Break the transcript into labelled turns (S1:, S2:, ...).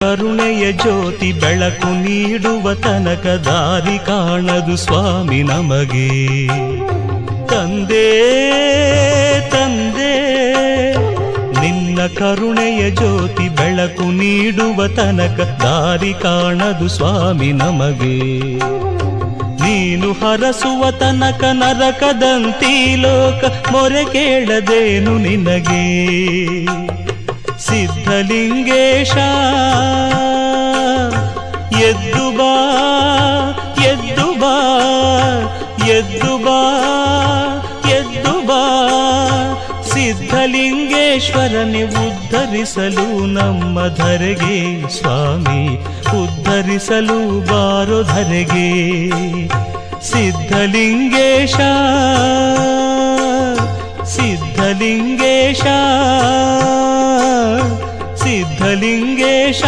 S1: ಕರುಣೆಯ ಜ್ಯೋತಿ ಬೆಳಕು ನೀಡುವ ತನಕ ದಾರಿ ಕಾಣದು ಸ್ವಾಮಿ ನಮಗೆ. ತಂದೆ ತಂದೆ, ನಿನ್ನ ಕರುಣೆಯ ಜ್ಯೋತಿ ಬೆಳಕು ನೀಡುವ ತನಕ ದಾರಿ ಕಾಣದು ಸ್ವಾಮಿ ನಮಗೆ. ನೀನು ಹರಸುವ ತನಕ ನರಕದಂತಿ ಲೋಕ, ಮೊರೆ ಕೇಳದೇನು ನಿನಗೆ. ಸಿದ್ಧಲಿಂಗೇಶ ಎದ್ದು ಬಾ ಎದ್ದು ಬಾ ಎದ್ದು ಬಾ ಎದ್ದು ಬಾ ಸಿದ್ಧಲಿಂಗೇಶ್ವರನೆ ಉದ್ಧರಿಸಲು ನಮ್ಮ ಧರೆಗೆ ಸ್ವಾಮಿ ಉದ್ಧರಿಸಲು ಬಾರೋ ಧರೆಗೆ ಸಿದ್ಧಲಿಂಗೇಶ ಸಿದ್ಧಲಿಂಗೇಶ ಸಿದ್ಧಲಿಂಗೇಶ